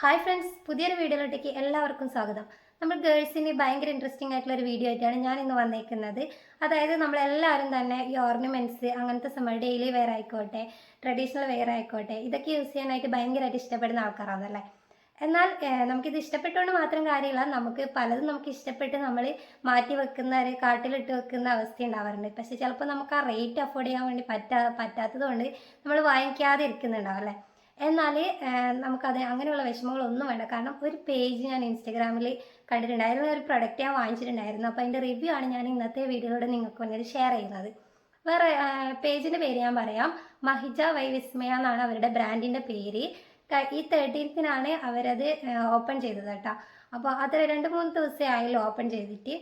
Hi friends പുതിയൊരു വീഡിയോയിലോട്ടേക്ക് എല്ലാവർക്കും സ്വാഗതം. നമ്മൾ ഗേൾസിന് ഭയങ്കര ഇൻട്രസ്റ്റിംഗ് ആയിട്ടുള്ള ഒരു വീഡിയോ ആയിട്ടാണ് ഞാൻ ഇന്ന് വന്നേക്കുന്നത്. അതായത് നമ്മളെല്ലാവരും തന്നെ ഈ ഓർണമെന്റ്സ് അങ്ങനത്തെ സമയം ഡെയിലി വെയർ ആയിക്കോട്ടെ ട്രഡീഷണൽ വെയർ ആയിക്കോട്ടെ ഇതൊക്കെ യൂസ് ചെയ്യാനായിട്ട് ഭയങ്കരമായിട്ട് ഇഷ്ടപ്പെടുന്ന ആൾക്കാരാണല്ലേ? എന്നാൽ നമുക്കിത് ഇഷ്ടപ്പെട്ടുകൊണ്ട് മാത്രം കാര്യമില്ല നമുക്ക് പലതും നമുക്ക് ഇഷ്ടപ്പെട്ട് നമ്മൾ മാറ്റി വെക്കുന്ന ഒരു കാട്ടിലിട്ട് വെക്കുന്ന അവസ്ഥ ഉണ്ടാവാറുണ്ട്. പക്ഷെ ചിലപ്പോൾ നമുക്ക് ആ റേറ്റ് അഫോർഡ് ചെയ്യാൻ വേണ്ടി പറ്റാ പറ്റാത്തത് കൊണ്ട് നമ്മൾ വാങ്ങിക്കാതെ ഇരിക്കുന്നുണ്ടാവും അല്ലേ? എന്നാൽ നമുക്കത് അങ്ങനെയുള്ള വിഷമങ്ങളൊന്നും വേണ്ട. കാരണം ഒരു പേജ് ഞാൻ ഇൻസ്റ്റഗ്രാമിൽ കണ്ടിട്ടുണ്ടായിരുന്നു ഒരു പ്രൊഡക്റ്റ് ഞാൻ വാങ്ങിച്ചിട്ടുണ്ടായിരുന്നു. അപ്പോൾ അതിന്റെ റിവ്യൂ ആണ് ഞാൻ ഇന്നത്തെ വീഡിയോയിലൂടെ നിങ്ങൾക്ക് വേണ്ടി ഷെയർ ചെയ്യുന്നത്. വേറെ പേജിന്റെ പേര് ഞാൻ പറയാം. മഹിജ വൈ വിസ്മയ എന്നാണ് അവരുടെ ബ്രാൻഡിന്റെ പേര്. ഈ തേർട്ടീൻത്തിനാണ് അവരത് ഓപ്പൺ ചെയ്തത് കേട്ടോ. അപ്പോൾ അത് രണ്ട് മൂന്ന് ദിവസമേ ആയല്ലോ ഓപ്പൺ ചെയ്തിട്ട്.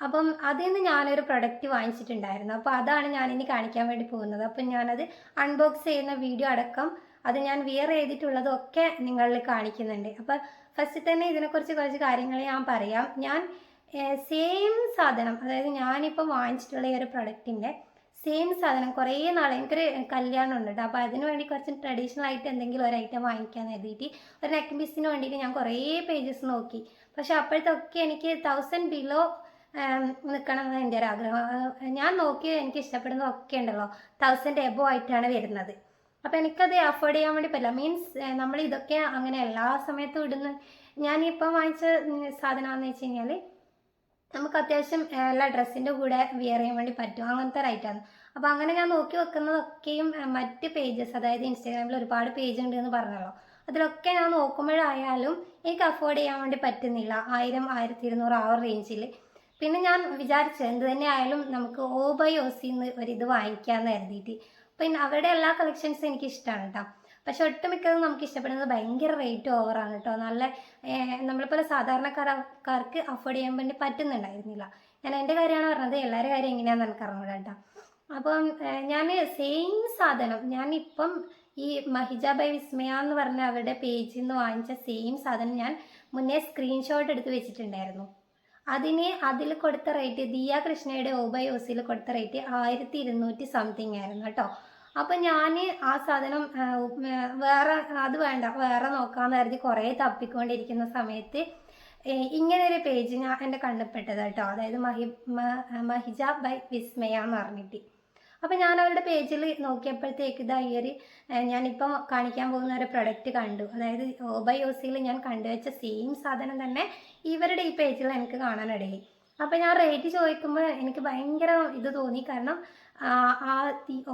അപ്പം അതിൽ നിന്ന് ഞാനൊരു പ്രൊഡക്റ്റ് വാങ്ങിച്ചിട്ടുണ്ടായിരുന്നു. അപ്പോൾ അതാണ് ഞാൻ ഇനി കാണിക്കാൻ വേണ്ടി പോകുന്നത്. അപ്പം ഞാനത് അൺബോക്സ് ചെയ്യുന്ന വീഡിയോ അടക്കം അത് ഞാൻ വിയർ ചെയ്തിട്ടുള്ളതൊക്കെ നിങ്ങളിൽ കാണിക്കുന്നുണ്ട്. അപ്പോൾ ഫസ്റ്റ് തന്നെ ഇതിനെക്കുറിച്ച് കുറച്ച് കാര്യങ്ങൾ ഞാൻ പറയാം. ഞാൻ സെയിം സാധനം അതായത് ഞാനിപ്പോൾ വാങ്ങിച്ചിട്ടുള്ള ഈ ഒരു പ്രൊഡക്റ്റിന്റെ സെയിം സാധനം കുറേ നാൾ എനിക്കൊരു കല്യാണം ഉണ്ട് കേട്ടോ അപ്പോൾ അതിന് വേണ്ടി കുറച്ച് ട്രഡീഷണൽ ആയിട്ട് എന്തെങ്കിലും ഒരു ഐറ്റം വാങ്ങിക്കാൻ എഴുതിയിട്ട് ഒരു നെക്ക് പീസിന് വേണ്ടിയിട്ട് ഞാൻ കുറേ പേജസ് നോക്കി. പക്ഷെ അപ്പോഴത്തൊക്കെ എനിക്ക് തൗസൻഡ് ബിലോ നിൽക്കണം എന്ന് എന്റെ ഒരു ആഗ്രഹം. ഞാൻ നോക്കി എനിക്ക് ഇഷ്ടപ്പെടുന്നതൊക്കെ ഉണ്ടല്ലോ. തൗസൻഡ് എബോ ആയിട്ടാണ് വരുന്നത്. അപ്പോൾ എനിക്കത് അഫോർഡ് ചെയ്യാൻ വേണ്ടി പറ്റില്ല. മീൻസ് നമ്മൾ ഇതൊക്കെ അങ്ങനെ എല്ലാ സമയത്തും ഇടുന്ന ഞാൻ ഞാനിപ്പം വാങ്ങിച്ച സാധനമാണെന്ന് വെച്ച് കഴിഞ്ഞാൽ നമുക്ക് അത്യാവശ്യം എല്ലാ ഡ്രസ്സിന്റെ കൂടെ വിയർ ചെയ്യാൻ വേണ്ടി പറ്റും. അങ്ങനത്തെ റൈറ്റാണ് അപ്പോൾ അങ്ങനെ ഞാൻ നോക്കി വെക്കുന്നതൊക്കെയും മറ്റ് പേജസ് അതായത് ഇൻസ്റ്റാഗ്രാമിൽ ഒരുപാട് പേജ് ഉണ്ട് എന്ന് പറഞ്ഞല്ലോ. അതിലൊക്കെ ഞാൻ നോക്കുമ്പോഴായാലും എനിക്ക് അഫോർഡ് ചെയ്യാൻ വേണ്ടി പറ്റുന്നില്ല. ആയിരം ആയിരത്തി ഇരുന്നൂറ് ആ റേഞ്ചിൽ പിന്നെ ഞാൻ വിചാരിച്ചു എന്ത് തന്നെ ആയാലും നമുക്ക് ഓ ബൈ ഓസിന്ന് ഒരു ഇത് വാങ്ങിക്കാമെന്ന് കരുതിയിട്ട്. പിന്നെ അവരുടെ എല്ലാ കളക്ഷൻസും എനിക്ക് ഇഷ്ടമാണ് കേട്ടോ പക്ഷെ ഒട്ടുമിക്കതും നമുക്ക് ഇഷ്ടപ്പെടുന്നത് ഭയങ്കര റേറ്റ് ഓവറാണ് കേട്ടോ നല്ല നമ്മളെപ്പോലെ സാധാരണക്കാർക്ക് അഫോർഡ് ചെയ്യാൻ വേണ്ടി പറ്റുന്നുണ്ടായിരുന്നില്ല. ഞാൻ എന്റെ കാര്യമാണ് പറഞ്ഞത് എല്ലാവരുടെ കാര്യം എങ്ങനെയാണെന്ന് എനിക്ക് അറിഞ്ഞൂടാ കേട്ടോ അപ്പം ഞാൻ സെയിം സാധനം ഞാനിപ്പം ഈ മഹിജ ബൈ വിസ്മയ എന്ന് പറഞ്ഞ അവരുടെ പേജിൽ നിന്ന് വാങ്ങിച്ച സെയിം സാധനം ഞാൻ മുന്നേ സ്ക്രീൻഷോട്ട് എടുത്ത് വെച്ചിട്ടുണ്ടായിരുന്നു. അതിന് അതിൽ കൊടുത്ത റേറ്റ് ദിയ കൃഷ്ണയുടെ ഓബൈ ഓസിൽ കൊടുത്ത റേറ്റ് ആയിരത്തി ഇരുന്നൂറ്റി സംതിങ് ആയിരുന്നു കേട്ടോ അപ്പം ഞാൻ ആ സാധനം വേറെ അത് വേണ്ട വേറെ നോക്കാമെന്ന് കരുതി കുറേ തപ്പിക്കൊണ്ടിരിക്കുന്ന സമയത്ത് ഇങ്ങനെ ഒരു പേജ് ഞാൻ എന്റെ കണ്ണപ്പെട്ടത് കേട്ടോ അതായത് മഹി മഹിജ ബൈ വിസ്മയ എന്ന് പറഞ്ഞിട്ട്. അപ്പം ഞാൻ അവരുടെ പേജിൽ നോക്കിയപ്പോഴത്തേക്ക് ഇതാ ഈ ഒരു ഞാനിപ്പം കാണിക്കാൻ പോകുന്ന ഒരു പ്രൊഡക്റ്റ് കണ്ടു. അതായത് ഓബൈ ഓസിയിൽ ഞാൻ കണ്ടുവച്ച സെയിം സാധനം തന്നെ ഇവരുടെ ഈ പേജിൽ എനിക്ക് കാണാനിടയായി. അപ്പം ഞാൻ റേറ്റ് ചോദിക്കുമ്പോൾ എനിക്ക് ഭയങ്കര ഇത് തോന്നി. കാരണം ആ,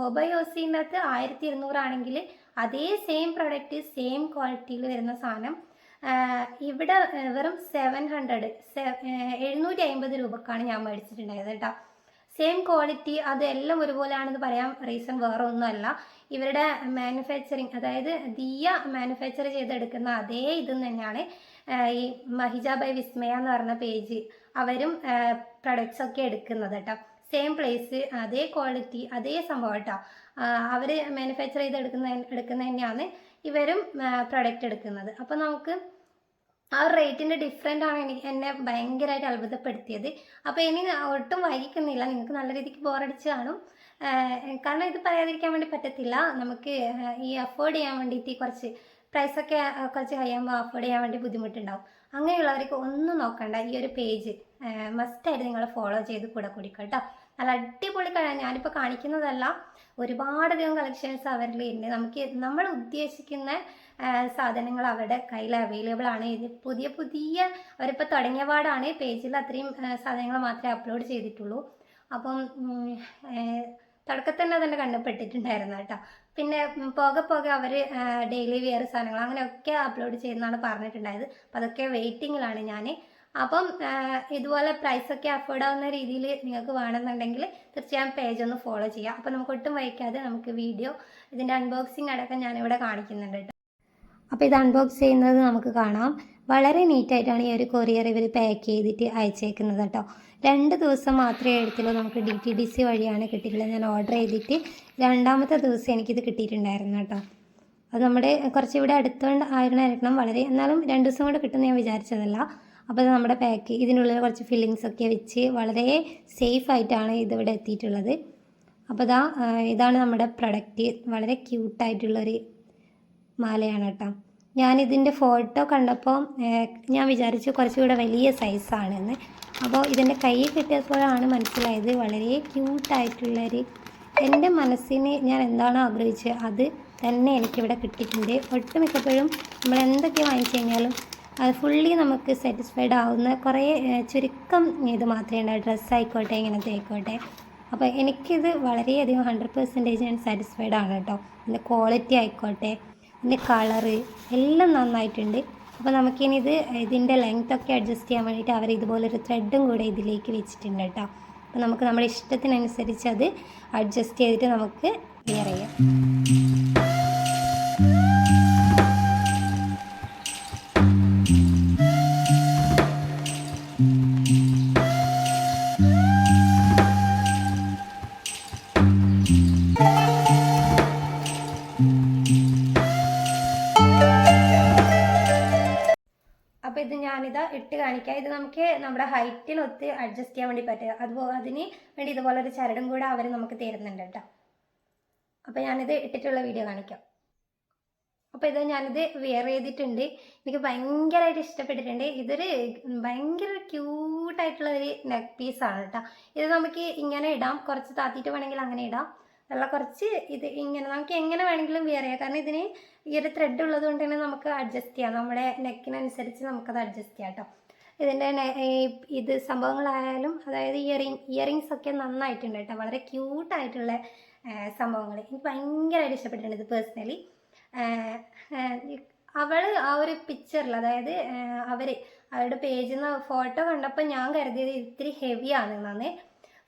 ഒബയോസിനകത്ത് ആയിരത്തി ഇരുന്നൂറാണെങ്കിൽ അതേ സെയിം പ്രൊഡക്റ്റ് സെയിം ക്വാളിറ്റിയിൽ വരുന്ന സാധനം. ഇവിടെ വെറും സെവൻ ഹൺഡ്രഡ് എഴുന്നൂറ്റി അമ്പത് രൂപക്കാണ് ഞാൻ മേടിച്ചിട്ടുണ്ടായത് കേട്ടോ. സെയിം ക്വാളിറ്റി അതെല്ലാം ഒരുപോലെയാണെന്ന് പറയാൻ റീസൺ വേറെ ഒന്നുമല്ല ഇവരുടെ മാനുഫാക്ചറിങ് അതായത് ദിയ മാനുഫാക്ചർ ചെയ്തെടുക്കുന്ന അതേ ഇത് തന്നെയാണ് ഈ മഹിജ ബൈ വിസ്മയ എന്ന് പറഞ്ഞ പേജ് അവരും പ്രൊഡക്ട്സ് ഒക്കെ എടുക്കുന്നത് കേട്ടോ. സെയിം പ്ലേസ് അതേ ക്വാളിറ്റി അതേ സംഭവം കേട്ടോ. അവർ മാനുഫാക്ചർ ചെയ്ത് എടുക്കുന്ന എടുക്കുന്ന തന്നെയാണ് ഇവരും പ്രൊഡക്റ്റ് എടുക്കുന്നത്. അപ്പോൾ നമുക്ക് ആ റേറ്റിന്റെ ഡിഫറെന്റ് ആണ് എനിക്ക് എന്നെ ഭയങ്കരമായിട്ട് അത്ഭുതപ്പെടുത്തിയത്. അപ്പോൾ ഇനി ഒട്ടും വൈകിക്കുന്നില്ല. നിങ്ങൾക്ക് നല്ല രീതിക്ക് ബോറടിച്ച് കാണും. കാരണം ഇത് പറയാതിരിക്കാൻ വേണ്ടി പറ്റത്തില്ല. നമുക്ക് ഈ അഫോർഡ് ചെയ്യാൻ വേണ്ടിയിട്ട് കുറച്ച് പ്രൈസൊക്കെ കുറച്ച് കഴിയുമ്പോൾ അഫോർഡ് ചെയ്യാൻ വേണ്ടി ബുദ്ധിമുട്ടുണ്ടാവും. അങ്ങനെയുള്ളവർക്ക് ഒന്നും നോക്കണ്ട. ഈ ഒരു പേജ് മസ്റ്റായിട്ട് നിങ്ങൾ ഫോളോ ചെയ്ത് കൂടെ കുടിക്കുക കേട്ടോ. നല്ല അടിപൊളി കള ഞാനിപ്പോൾ കാണിക്കുന്നതല്ല ഒരുപാടധികം കളക്ഷൻസ് അവരിൽ ഉണ്ട് നമുക്ക് നമ്മൾ ഉദ്ദേശിക്കുന്ന സാധനങ്ങൾ അവരുടെ കയ്യിൽ അവൈലബിൾ ആണ്. ഇത് പുതിയ പുതിയ അവരിപ്പോൾ തുടങ്ങിയ പാടാണ് പേജിൽ അത്രയും സാധനങ്ങൾ മാത്രമേ അപ്ലോഡ് ചെയ്തിട്ടുള്ളൂ. അപ്പം തുടക്കത്തിൽ തന്നെ തന്നെ കണ്ടപ്പെട്ടിട്ടുണ്ടായിരുന്നു കേട്ടോ. പിന്നെ പോക പോകെ അവർ ഡെയിലി വെയർ സാധനങ്ങൾ അങ്ങനെയൊക്കെ അപ്ലോഡ് ചെയ്യുന്നതാണ് പറഞ്ഞിട്ടുണ്ടായത്. അപ്പം അതൊക്കെ വെയിറ്റിങ്ങിലാണ് ഞാൻ അപ്പം ഇതുപോലെ പ്രൈസൊക്കെ അഫോർഡ് ആവുന്ന രീതിയിൽ നിങ്ങൾക്ക് വേണമെന്നുണ്ടെങ്കിൽ തീർച്ചയായും പേജ് ഒന്ന് ഫോളോ ചെയ്യാം. അപ്പം നമുക്ക് ഒട്ടും വൈകാതെ നമുക്ക് വീഡിയോ ഇതിന്റെ അൺബോക്സിങ് അടക്കം ഞാനിവിടെ കാണിക്കുന്നുണ്ട് അപ്പോൾ ഇത് അൺബോക്സ് ചെയ്യുന്നത് നമുക്ക് കാണാം. വളരെ നീറ്റായിട്ടാണ് ഈ ഒരു കൊറിയർ ഇവർ പാക്ക് ചെയ്തിട്ട് അയച്ചേക്കുന്നത് കേട്ടോ. രണ്ട് ദിവസം മാത്രമേ എടുത്തുള്ളൂ നമുക്ക് ഡി ടി ഡി സി വഴിയാണ് കിട്ടിയിട്ടുള്ളത്. ഞാൻ ഓർഡർ ചെയ്തിട്ട് രണ്ടാമത്തെ ദിവസം എനിക്കിത് കിട്ടിയിട്ടുണ്ടായിരുന്നു കേട്ടോ. അത് നമ്മുടെ കുറച്ച് ഇവിടെ അടുത്തുകൊണ്ട് ആയിരുന്നായിരിക്കണം വളരെ എന്നാലും രണ്ട് ദിവസം കൊണ്ട് കിട്ടുമെന്ന് ഞാൻ വിചാരിച്ചതല്ല. അപ്പോൾ അത് നമ്മുടെ പാക്ക് ഇതിനുള്ളിൽ കുറച്ച് ഫില്ലിങ്സ് ഒക്കെ വെച്ച് വളരെ സേഫ് ആയിട്ടാണ് ഇതിവിടെ എത്തിയിട്ടുള്ളത്. അപ്പോൾ ഇതാ ഇതാണ് നമ്മുടെ പ്രൊഡക്റ്റ് വളരെ ക്യൂട്ടായിട്ടുള്ളൊരു മാലയാണ് കേട്ടോ ഞാനിതിന്റെ ഫോട്ടോ കണ്ടപ്പോൾ ഞാൻ വിചാരിച്ചു കുറച്ചുകൂടെ വലിയ സൈസാണെന്ന്. അപ്പോൾ ഇതിന്റെ കൈ കിട്ടിയപ്പോഴാണ് മനസ്സിലായത് വളരെ ക്യൂട്ടായിട്ടുള്ളൊരു എന്റെ മനസ്സിന് ഞാൻ എന്താണോ ആഗ്രഹിച്ചത് അത് തന്നെ എനിക്കിവിടെ കിട്ടിയിട്ടുണ്ട്. ഒട്ടുമിക്കപ്പോഴും നമ്മൾ എന്തൊക്കെ വാങ്ങിച്ചു കഴിഞ്ഞാലും അത് ഫുള്ളി നമുക്ക് സാറ്റിസ്ഫൈഡ് ആവുന്ന കുറേ ചുരുക്കം ഇത് മാത്രമേ ഉണ്ടാവും. ഡ്രസ്സായിക്കോട്ടെ ഇങ്ങനത്തെ ആയിക്കോട്ടെ. അപ്പോൾ എനിക്കിത് വളരെയധികം ഹൺഡ്രഡ് പെർസെന്റേജ് ഞാൻ സാറ്റിസ്ഫൈഡ് ആണ് കേട്ടോ. അതിന്റെ ക്വാളിറ്റി ആയിക്കോട്ടെ. ഇതിന്റെ കളറ് എല്ലാം നന്നായിട്ടുണ്ട്. അപ്പോൾ നമുക്കിനി ഇത് ഇതിന്റെ ലെങ്ത് ഒക്കെ അഡ്ജസ്റ്റ് ചെയ്യാൻ വേണ്ടിയിട്ട് അവർ ഇതുപോലൊരു ത്രെഡും കൂടെ ഇതിലേക്ക് വെച്ചിട്ടുണ്ട് കേട്ടോ. അപ്പോൾ നമുക്ക് നമ്മുടെ ഇഷ്ടത്തിനനുസരിച്ച് അത് അഡ്ജസ്റ്റ് ചെയ്തിട്ട് നമുക്ക് വെയർ ചെയ്യാം. ഇത് നമുക്ക് നമ്മുടെ ഹൈറ്റിനൊത്ത് അഡ്ജസ്റ്റ് ചെയ്യാൻ വേണ്ടി പറ്റുക. അതുപോലെ അതിന് വേണ്ടി ഇതുപോലെ ഒരു ചരടും കൂടെ അവർ നമുക്ക് തരുന്നുണ്ട് കേട്ടോ. അപ്പോൾ ഞാനിത് ഇട്ടിട്ടുള്ള വീഡിയോ കാണിക്കാം. അപ്പോൾ ഇത് ഞാനിത് വെയർ ചെയ്തിട്ടുണ്ട്. എനിക്ക് ഭയങ്കരമായിട്ട് ഇഷ്ടപ്പെട്ടിട്ടുണ്ട്. ഇതൊരു ഭയങ്കര ക്യൂട്ടായിട്ടുള്ള ഒരു നെക്ക് പീസാണ് കേട്ടോ. ഇത് നമുക്ക് ഇങ്ങനെ ഇടാം. കുറച്ച് താത്തിയിട്ട് വേണമെങ്കിൽ അങ്ങനെ ഇടാം. നല്ല കുറച്ച് ഇത് ഇങ്ങനെ നമുക്ക് എങ്ങനെ വേണമെങ്കിലും വെയർ ചെയ്യാം. കാരണം ഇതിന് ഈ ഒരു ത്രെഡ് ഉള്ളത് കൊണ്ട് തന്നെ നമുക്ക് അഡ്ജസ്റ്റ് ചെയ്യാം. നമ്മുടെ നെക്കിനനുസരിച്ച് നമുക്കത് അഡ്ജസ്റ്റ് ചെയ്യാം കേട്ടോ. ഇതിന്റെ ഇത് സംഭവങ്ങളായാലും അതായത് ഇയറിങ് ഇയറിങ്സ് ഒക്കെ നന്നായിട്ടുണ്ട് കേട്ടോ. വളരെ ക്യൂട്ടായിട്ടുള്ള സംഭവങ്ങൾ എനിക്ക് ഭയങ്കരമായിട്ട് ഇഷ്ടപ്പെട്ടിട്ടുണ്ട് ഇത് പേഴ്സണലി. അവൾ ആ ഒരു പിക്ചറിൽ അതായത് അവർ അവരുടെ പേജിൽ നിന്ന് ഫോട്ടോ കണ്ടപ്പോൾ ഞാൻ കരുതിയത് ഇത്തിരി ഹെവി ആണെന്നാണ്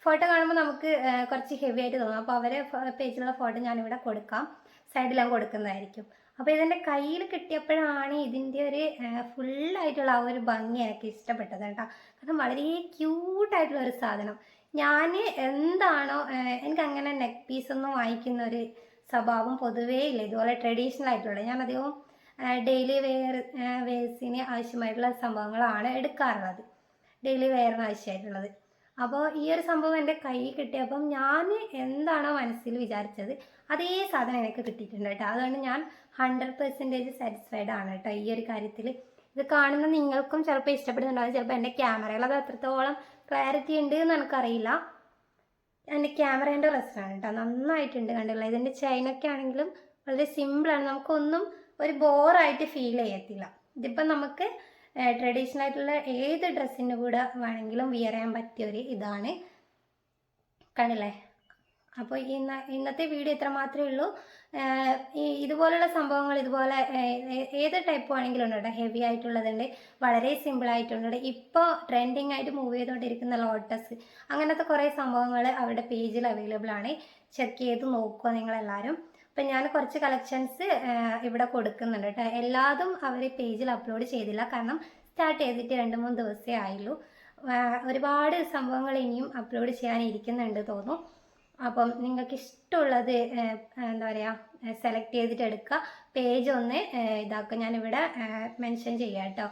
ഫോട്ടോ കാണുമ്പോൾ നമുക്ക് കുറച്ച് ഹെവി ആയിട്ട് തോന്നും. അപ്പോൾ അവരെ പേജിലുള്ള ഫോട്ടോ ഞാനിവിടെ കൊടുക്കാം. സൈഡിലാണ് കൊടുക്കുന്നതായിരിക്കും. അപ്പോൾ ഇതെന്റെ കയ്യിൽ കിട്ടിയപ്പോഴാണ് ഇതിന്റെ ഒരു ഫുള്ളായിട്ടുള്ള ആ ഒരു ഭംഗി എനിക്ക് ഇഷ്ടപ്പെട്ടത് കേട്ടോ. കാരണം വളരെ ക്യൂട്ടായിട്ടുള്ള ഒരു സാധനം. ഞാൻ എന്താണോ എനിക്ക് അങ്ങനെ നെക്ക് പീസ് ഒന്നും വാങ്ങിക്കുന്ന ഒരു സ്വഭാവം പൊതുവേ ഇല്ല. ഇതുപോലെ ട്രഡീഷണൽ ആയിട്ടുള്ള ഞാൻ അധികവും ഡെയിലി വെയർ വെയർസിന് ആവശ്യമായിട്ടുള്ള സംഭവങ്ങളാണ് എടുക്കാറുള്ളത്. ഡെയിലി വെയറിന് ആവശ്യമായിട്ടുള്ളത്. അപ്പോൾ ഈ ഒരു സംഭവം എന്റെ കയ്യിൽ കിട്ടിയപ്പം ഞാൻ എന്താണോ മനസ്സിൽ വിചാരിച്ചത് അതേ സാധനം എനിക്ക് കിട്ടിയിട്ടുണ്ട് കേട്ടോ. അതുകൊണ്ട് ഞാൻ ഹൺഡ്രഡ് പെർസെന്റേജ് സാറ്റിസ്ഫൈഡ് ആണ് കേട്ടോ ഈ ഒരു കാര്യത്തിൽ. ഇത് കാണുന്ന നിങ്ങൾക്കും ചിലപ്പോൾ ഇഷ്ടപ്പെടുന്നുണ്ടാവും. ചിലപ്പോൾ എന്റെ ക്യാമറയിൽ അത് എത്രത്തോളം ക്ലാരിറ്റി ഉണ്ട് എന്ന് എനിക്കറിയില്ല. എന്റെ ക്യാമറേന്റെ പ്രശ്നമാണ് കേട്ടോ നന്നായിട്ടുണ്ട് കണ്ടില്ല? ഇതിന്റെ ചെയിനൊക്കെ ആണെങ്കിലും വളരെ സിമ്പിളാണ് നമുക്കൊന്നും ഒരു ബോറായിട്ട് ഫീൽ ചെയ്യത്തില്ല. ഇതിപ്പം നമുക്ക് ട്രഡീഷണൽ ആയിട്ടുള്ള ഏത് ഡ്രസ്സിന്റെ കൂടെ വേണമെങ്കിലും വിയർ ചെയ്യാൻ പറ്റിയ ഒരു ഇതാണ്. കണ്ടില്ലേ? അപ്പോൾ ഇന്ന ഇന്നത്തെ വീഡിയോ ഇത്ര മാത്രമേ ഉള്ളൂ. ഇതുപോലുള്ള സംഭവങ്ങൾ ഇതുപോലെ ഏത് ടൈപ്പ് ആണെങ്കിലും ഉണ്ട് കേട്ടോ. ഹെവി ആയിട്ടുള്ളതുണ്ട് വളരെ സിമ്പിൾ ആയിട്ടുണ്ട് ഇപ്പോൾ ട്രെൻഡിങ് ആയിട്ട് മൂവ് ചെയ്തുകൊണ്ടിരിക്കുന്ന ലോട്ടസ് അങ്ങനത്തെ കുറേ സംഭവങ്ങൾ അവരുടെ പേജിൽ അവൈലബിൾ ആണ്. ചെക്ക് ചെയ്ത് നോക്കുക നിങ്ങളെല്ലാവരും അപ്പം ഞാൻ കുറച്ച് കളക്ഷൻസ് ഇവിടെ കൊടുക്കുന്നുണ്ട് കേട്ടോ. എല്ലാതും അവർ പേജിൽ അപ്ലോഡ് ചെയ്തില്ല. കാരണം സ്റ്റാർട്ട് ചെയ്തിട്ട് രണ്ട് മൂന്ന് ദിവസമേ ആയുള്ളൂ. ഒരുപാട് സംഭവങ്ങൾ ഇനിയും അപ്ലോഡ് ചെയ്യാനിരിക്കുന്നുണ്ട് തോന്നുന്നു. അപ്പം നിങ്ങൾക്ക് ഇഷ്ടമുള്ളത് എന്താ പറയുക സെലക്ട് ചെയ്തിട്ട് എടുക്കുക പേജ് ഒന്ന് ഇതാക്കുക. ഞാനിവിടെ മെൻഷൻ ചെയ്യാം കേട്ടോ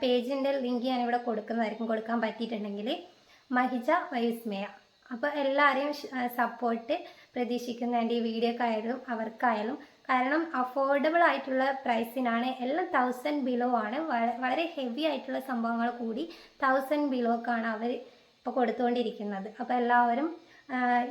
പേജിന്റെ ലിങ്ക് ഞാനിവിടെ കൊടുക്കുന്നതായിരിക്കും. കൊടുക്കാൻ പറ്റിയിട്ടുണ്ടെങ്കിൽ മഹിജ വൈസ്മയ അപ്പോൾ എല്ലാവരെയും സപ്പോർട്ട് പ്രതീക്ഷിക്കുന്ന എന്റെ ഈ വീഡിയോക്കായാലും അവർക്കായാലും. കാരണം അഫോർഡബിൾ ആയിട്ടുള്ള പ്രൈസിനാണ് എല്ലാം തൗസൻഡ് ബിലോ ആണ്. വളരെ ഹെവി ആയിട്ടുള്ള സംഭവങ്ങൾ കൂടി തൗസൻഡ് ബിലോക്കാണ് അവർ ഇപ്പോൾ കൊടുത്തുകൊണ്ടിരിക്കുന്നത്. അപ്പോൾ എല്ലാവരും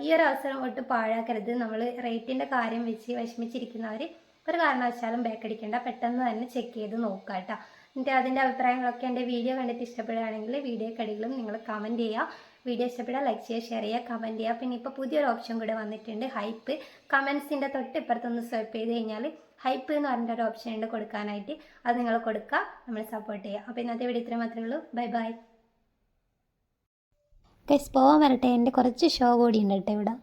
ഈ ഒരു അവസരം ഒട്ട് പാഴാക്കരുത്. നമ്മൾ റേറ്റിന്റെ കാര്യം വെച്ച് വിഷമിച്ചിരിക്കുന്നവർ ഒരു കാരണവശാലും ബേക്കടിക്കേണ്ട പെട്ടെന്ന് തന്നെ ചെക്ക് ചെയ്ത് നോക്കുക കേട്ടോ എന്നിട്ട് അതിന്റെ അഭിപ്രായങ്ങളൊക്കെ എന്റെ വീഡിയോ കണ്ടിട്ട് ഇഷ്ടപ്പെടുകയാണെങ്കിൽ വീഡിയോ കടികളും നിങ്ങൾ കമന്റ് ചെയ്യുക വീഡിയോ ഇഷ്ടപ്പെട്ടാൽ ലൈക്ക് ചെയ്യുക ഷെയർ ചെയ്യുക കമന്റ് ചെയ്യുക പിന്നെ ഇപ്പോൾ പുതിയൊരു ഓപ്ഷൻ കൂടെ വന്നിട്ടുണ്ട് ഹൈപ്പ് കമൻസിന്റെ തൊട്ട് ഇപ്പുറത്തൊന്ന് സ്വൈപ്പ് ചെയ്ത് കഴിഞ്ഞാൽ ഹൈപ്പ് എന്ന് പറഞ്ഞിട്ട് ഒരു ഓപ്ഷൻ ഉണ്ട് കൊടുക്കാനായിട്ട്. അത് നിങ്ങൾ കൊടുക്കുക നമ്മൾ സപ്പോർട്ട് ചെയ്യുക അപ്പോൾ ഇന്നത്തെ വീഡിയോ ഇത്രയും മാത്രമേ ഉള്ളൂ. ബൈ ബൈ ഗൈസ് പോകാൻ വരട്ടെ. എന്റെ കുറച്ച് ഷോ കൂടി ഉണ്ട് കേട്ടോ ഇവിടെ.